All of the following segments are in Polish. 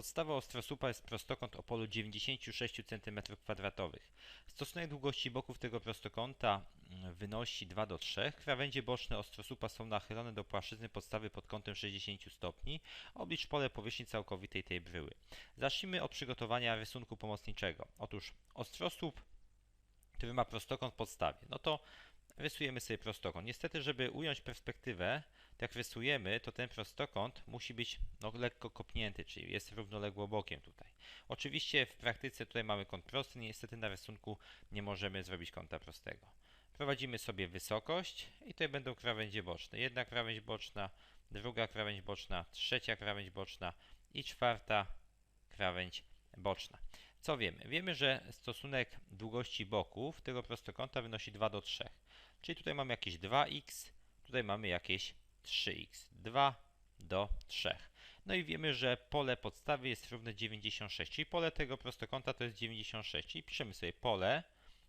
Podstawa ostrosłupa jest prostokąt o polu 96 cm2. Stosunek długości boków tego prostokąta mm, wynosi 2 do 3. Krawędzie boczne ostrosłupa są nachylone do płaszczyzny podstawy pod kątem 60 stopni. Oblicz pole powierzchni całkowitej tej bryły. Zacznijmy od przygotowania rysunku pomocniczego. Otóż ostrosłup, który ma prostokąt w podstawie, no to rysujemy sobie prostokąt. Niestety, żeby ująć perspektywę, tak rysujemy, to ten prostokąt musi być no, lekko kopnięty, czyli jest równoległo bokiem tutaj. Oczywiście w praktyce tutaj mamy kąt prosty, niestety na rysunku nie możemy zrobić kąta prostego. Prowadzimy sobie wysokość i tutaj będą krawędzie boczne. Jedna krawędź boczna, druga krawędź boczna, trzecia krawędź boczna i czwarta krawędź boczna. Co wiemy? Wiemy, że stosunek długości boków tego prostokąta wynosi 2 do 3. Czyli tutaj mamy jakieś 2x, tutaj mamy jakieś 3x. 2 do 3. No i wiemy, że pole podstawy jest równe 96, czyli pole tego prostokąta to jest 96. Czyli piszemy sobie pole,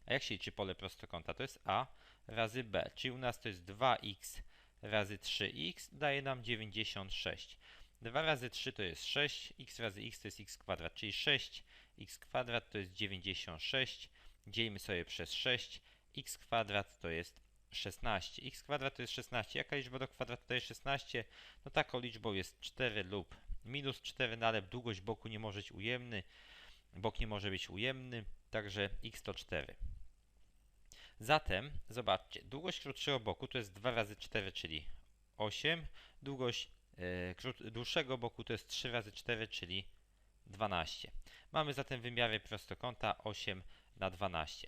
a jak się liczy pole prostokąta? To jest a razy b, czyli u nas to jest 2x razy 3x daje nam 96. 2 razy 3 to jest 6, x razy x to jest x kwadrat, czyli 6 x kwadrat to jest 96. Dzielimy sobie przez 6, x kwadrat to jest 16. x kwadrat to jest 16. Jaka liczba do kwadratu to jest 16? No taką liczbą jest 4 lub minus 4, no ale długość boku nie może być ujemny. Bok nie może być ujemny, także x to 4. Zatem, zobaczcie, długość krótszego boku to jest 2 razy 4, czyli 8. Długość krót, dłuższego boku to jest 3 razy 4, czyli 12. Mamy zatem wymiary prostokąta 8 na 12.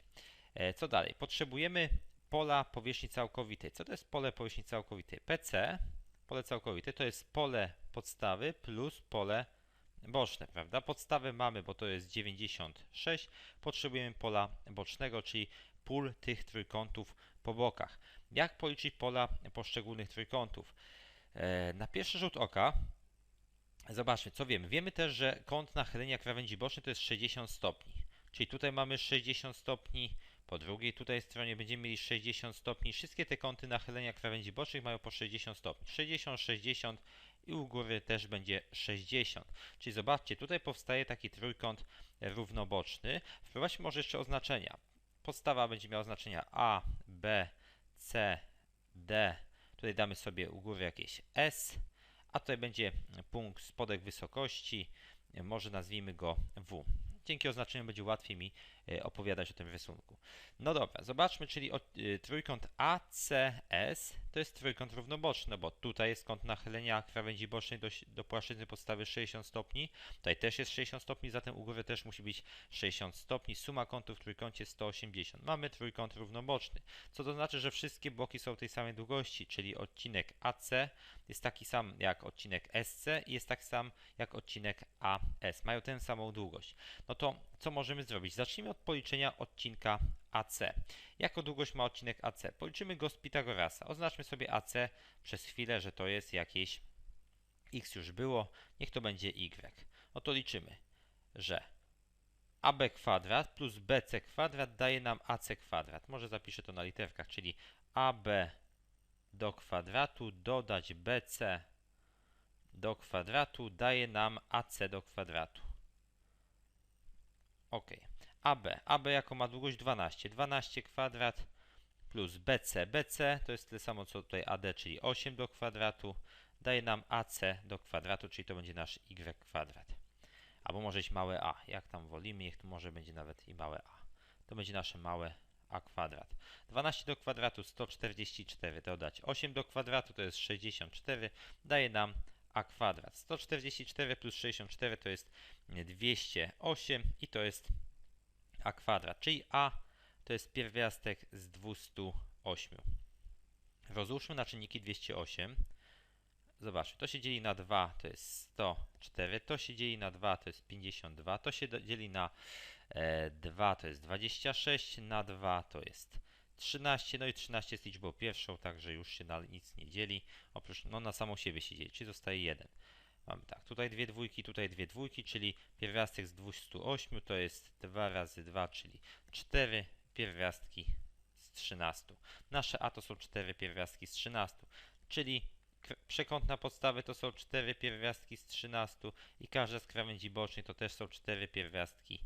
E, co dalej? Potrzebujemy pola powierzchni całkowitej. Co to jest pole powierzchni całkowitej? PC, pole całkowite, to jest pole podstawy plus pole boczne, prawda? Podstawę mamy, bo to jest 96. Potrzebujemy pola bocznego, czyli pól tych trójkątów po bokach. Jak policzyć pola poszczególnych trójkątów? E, na pierwszy rzut oka zobaczmy, co wiemy. Wiemy też, że kąt nachylenia krawędzi bocznej to jest 60 stopni. Czyli tutaj mamy 60 stopni, po drugiej tutaj stronie będziemy mieli 60 stopni. Wszystkie te kąty nachylenia krawędzi bocznych mają po 60 stopni. 60, 60 i u góry też będzie 60. Czyli zobaczcie, tutaj powstaje taki trójkąt równoboczny. Wprowadźmy może jeszcze oznaczenia. Podstawa będzie miała oznaczenia A, B, C, D. Tutaj damy sobie u góry jakieś S, a tutaj będzie punkt spodek wysokości, może nazwijmy go W. Dzięki oznaczeniu będzie łatwiej mi opowiadać o tym rysunku. No dobra, zobaczmy, czyli o, y, trójkąt ACS to jest trójkąt równoboczny, no bo tutaj jest kąt nachylenia krawędzi bocznej do, do płaszczyzny podstawy 60 stopni, tutaj też jest 60 stopni, zatem u góry też musi być 60 stopni. Suma kątów w trójkącie 180. Mamy trójkąt równoboczny, co to znaczy, że wszystkie boki są tej samej długości, czyli odcinek AC jest taki sam jak odcinek SC i jest taki sam jak odcinek AS. Mają tę samą długość. No to co możemy zrobić? Zacznijmy od policzenia odcinka AC. Jako długość ma odcinek AC? Policzymy go z Pitagorasa. Oznaczmy sobie AC przez chwilę, że to jest jakieś x już było, niech to będzie y. No to liczymy, że AB kwadrat plus BC kwadrat daje nam AC kwadrat. Może zapiszę to na literkach, czyli AB do kwadratu dodać BC do kwadratu daje nam AC do kwadratu. Ok. AB. AB jako ma długość 12. 12 kwadrat plus BC. BC to jest tyle samo co tutaj AD, czyli 8 do kwadratu. Daje nam AC do kwadratu, czyli to będzie nasz Y kwadrat. Albo może być małe a. Jak tam wolimy, niech tu może będzie nawet i małe a. To będzie nasze małe a kwadrat. 12 do kwadratu 144 dodać 8 do kwadratu to jest 64. Daje nam a kwadrat. 144 plus 64 to jest 208 i to jest a kwadrat, czyli a to jest pierwiastek z 208. Rozłóżmy na czynniki 208. Zobaczcie, to się dzieli na 2, to jest 104, to się dzieli na 2, to jest 52, to się dzieli na e, 2, to jest 26, na 2 to jest 13, no i 13 jest liczbą pierwszą, także już się na nic nie dzieli, oprócz, no na samą siebie się dzieli, czyli zostaje 1. Mamy tak, tutaj dwie dwójki, tutaj dwie dwójki, czyli pierwiastek z 208 to jest 2 razy 2, czyli 4 pierwiastki z 13. Nasze a to są 4 pierwiastki z 13, czyli K- Przekątna podstawy to są 4 pierwiastki z 13 i każda z krawędzi bocznych to też są 4 pierwiastki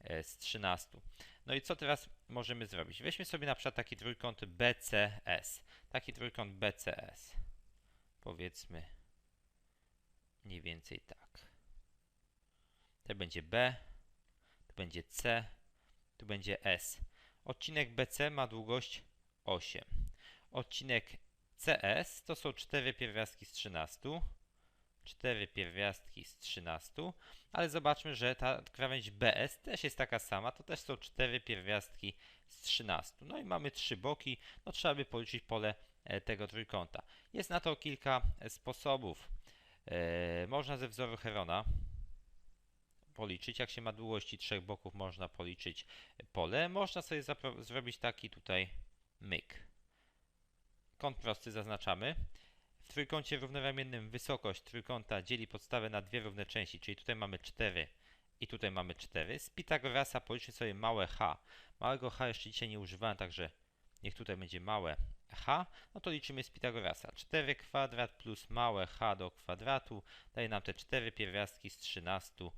e, z 13. No i co teraz możemy zrobić? Weźmy sobie na przykład taki trójkąt BCS. Taki trójkąt BCS. Powiedzmy mniej więcej tak. To będzie B, tu będzie C, tu będzie S. Odcinek BC ma długość 8. Odcinek CS to są 4 pierwiastki z 13. 4 pierwiastki z 13, ale zobaczmy, że ta krawędź BS też jest taka sama, to też są 4 pierwiastki z 13. No i mamy trzy boki, no trzeba by policzyć pole e, tego trójkąta. Jest na to kilka e, sposobów. E, można ze wzoru Herona policzyć, jak się ma długości trzech boków, można policzyć pole. Można sobie zrobić taki tutaj myk. Kąt prosty zaznaczamy. W trójkącie równoramiennym wysokość trójkąta dzieli podstawę na dwie równe części, czyli tutaj mamy 4 i tutaj mamy 4. Z Pitagorasa policzmy sobie małe h. Małego h jeszcze dzisiaj nie używałem, także niech tutaj będzie małe h. No to liczymy z Pitagorasa. 4 kwadrat plus małe h do kwadratu daje nam te 4 pierwiastki z 13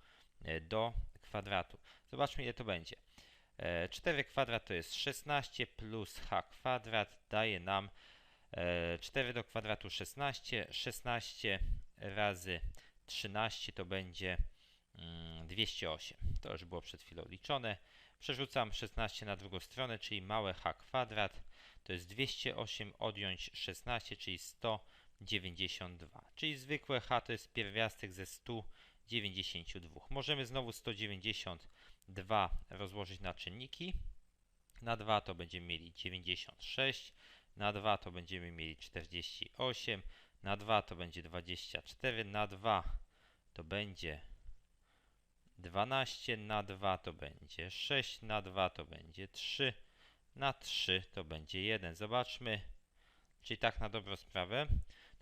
e, do kwadratu. Zobaczmy ile to będzie. E, 4 kwadrat to jest 16 plus h kwadrat daje nam E, 4 do kwadratu 16, 16 razy 13 to będzie mm, 208. To już było przed chwilą liczone. Przerzucam 16 na drugą stronę, czyli małe h kwadrat to jest 208 odjąć 16, czyli 192. Czyli zwykłe h to jest pierwiastek ze 192. Możemy znowu 192 rozłożyć na czynniki. Na 2 to będziemy mieli 96. Na 2 to będziemy mieli 48. Na 2 to będzie 24. Na 2 to będzie 12. Na 2 to będzie 6. Na 2 to będzie 3. Na 3 to będzie 1. Zobaczmy. Czyli tak na dobrą sprawę.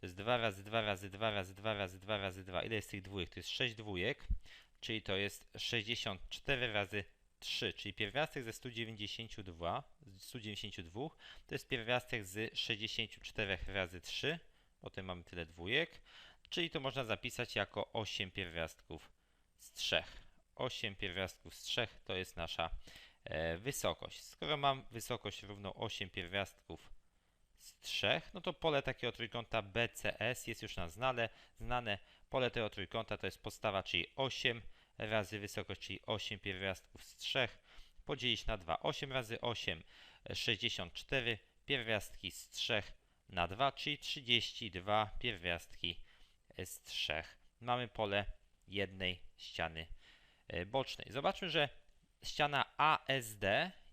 To jest 2 razy 2 razy 2 razy 2 razy 2 razy 2. Ile jest tych dwójek? To jest 6 dwójek. Czyli to jest 64 razy 3, czyli pierwiastek ze 192, z 192 to jest pierwiastek z 64 razy 3, potem mamy tyle dwójek, czyli to można zapisać jako 8 pierwiastków z 3. 8 pierwiastków z 3 to jest nasza e, wysokość. Skoro mam wysokość równą 8 pierwiastków z 3, no to pole takiego trójkąta BCS jest już nam znane. znane. Pole tego trójkąta to jest podstawa, czyli 8 razy wysokość, czyli 8 pierwiastków z 3, podzielić na 2. 8 razy 8, 64 pierwiastki z 3 na 2, czyli 32 pierwiastki z 3. Mamy pole jednej ściany e, bocznej. Zobaczmy, że ściana ASD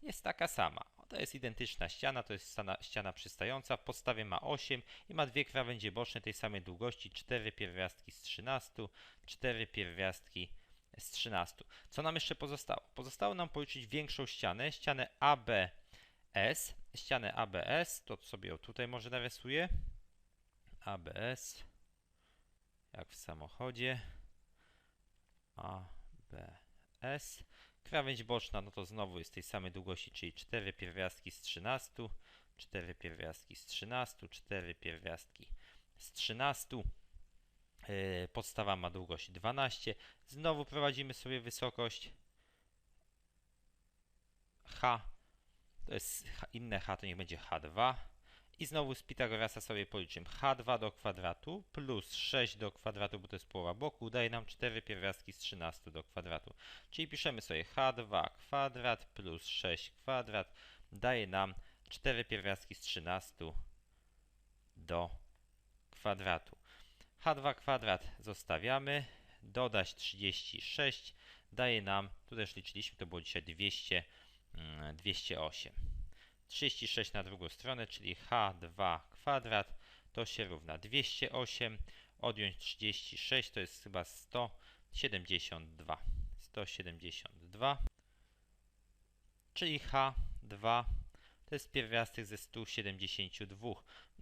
jest taka sama. To jest identyczna ściana, to jest ściana, ściana przystająca. W podstawie ma 8 i ma dwie krawędzie boczne tej samej długości, 4 pierwiastki z 13, 4 pierwiastki z 13. Co nam jeszcze pozostało? Pozostało nam policzyć większą ścianę, ścianę ABS. Ścianę ABS, to sobie ją tutaj może narysuję. ABS, jak w samochodzie. ABS. Krawędź boczna, no to znowu jest tej samej długości, czyli 4 pierwiastki z 13, 4 pierwiastki z 13, 4 pierwiastki z 13. Yy, podstawa ma długość 12. Znowu prowadzimy sobie wysokość h. To jest inne h, to niech będzie h2. I znowu z Pitagorasa sobie policzymy h2 do kwadratu plus 6 do kwadratu, bo to jest połowa boku, daje nam 4 pierwiastki z 13 do kwadratu. Czyli piszemy sobie h2 kwadrat plus 6 kwadrat daje nam 4 pierwiastki z 13 do kwadratu. H2 kwadrat zostawiamy, dodać 36 daje nam, tu też liczyliśmy, to było dzisiaj 200, 208. 36 na drugą stronę, czyli h2 kwadrat to się równa 208, odjąć 36 to jest chyba 172. 172, czyli h2 to jest pierwiastek ze 172.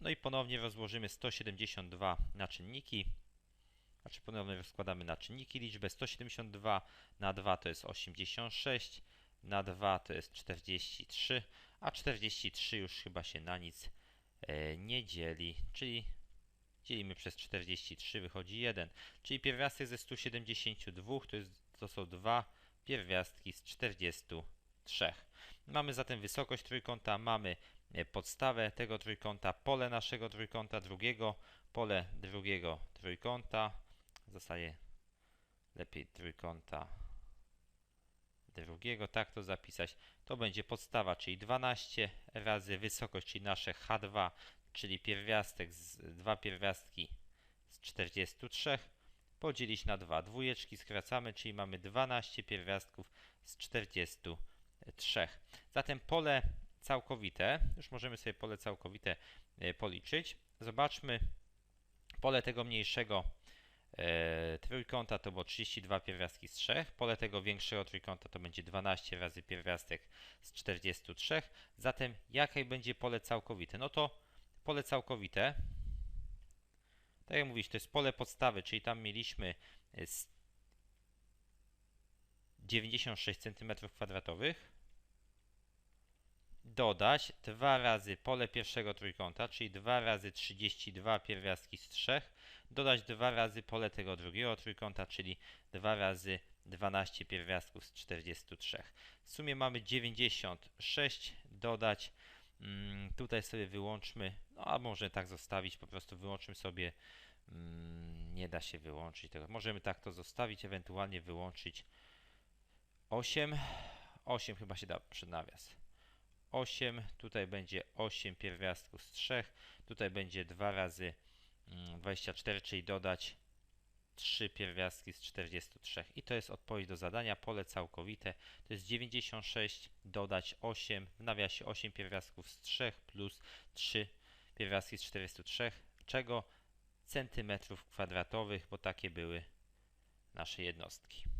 No i ponownie rozłożymy 172 na czynniki. Znaczy ponownie rozkładamy na czynniki liczbę 172 na 2 to jest 86, na 2 to jest 43, a 43 już chyba się na nic e, nie dzieli, czyli Dzielimy przez 43, wychodzi 1. Czyli pierwiastek ze 172 to, jest, to są dwa pierwiastki z 43. Mamy zatem wysokość trójkąta, mamy e, podstawę tego trójkąta, pole naszego trójkąta drugiego, pole drugiego trójkąta. Zostaje lepiej trójkąta drugiego, tak to zapisać. To będzie podstawa, czyli 12 razy wysokość, czyli nasze H2, czyli pierwiastek z dwa pierwiastki z 43 podzielić na 2. Dwójeczki skracamy, czyli mamy 12 pierwiastków z 43. Zatem pole całkowite, już możemy sobie pole całkowite e, policzyć. Zobaczmy pole tego mniejszego e, trójkąta to było 32 pierwiastki z 3. Pole tego większego trójkąta to będzie 12 razy pierwiastek z 43. Zatem jakie będzie pole całkowite? No to pole całkowite, tak jak mówić, to jest pole podstawy, czyli tam mieliśmy e, 96 cm2 dodać 2 razy pole pierwszego trójkąta, czyli 2 razy 32 pierwiastki z 3, dodać 2 razy pole tego drugiego trójkąta, czyli 2 razy 12 pierwiastków z 43. W sumie mamy 96, dodać, mm, tutaj sobie wyłączmy, no a może tak zostawić, po prostu wyłączmy sobie, mm, nie da się wyłączyć tego, możemy tak to zostawić, ewentualnie wyłączyć 8, 8 chyba się da przed nawias. 8, tutaj będzie 8 pierwiastków z 3, tutaj będzie 2 razy 24, czyli dodać 3 pierwiastki z 43. I to jest odpowiedź do zadania. Pole całkowite to jest 96, dodać 8, w nawiasie 8 pierwiastków z 3 plus 3 pierwiastki z 43, czego centymetrów kwadratowych, bo takie były nasze jednostki.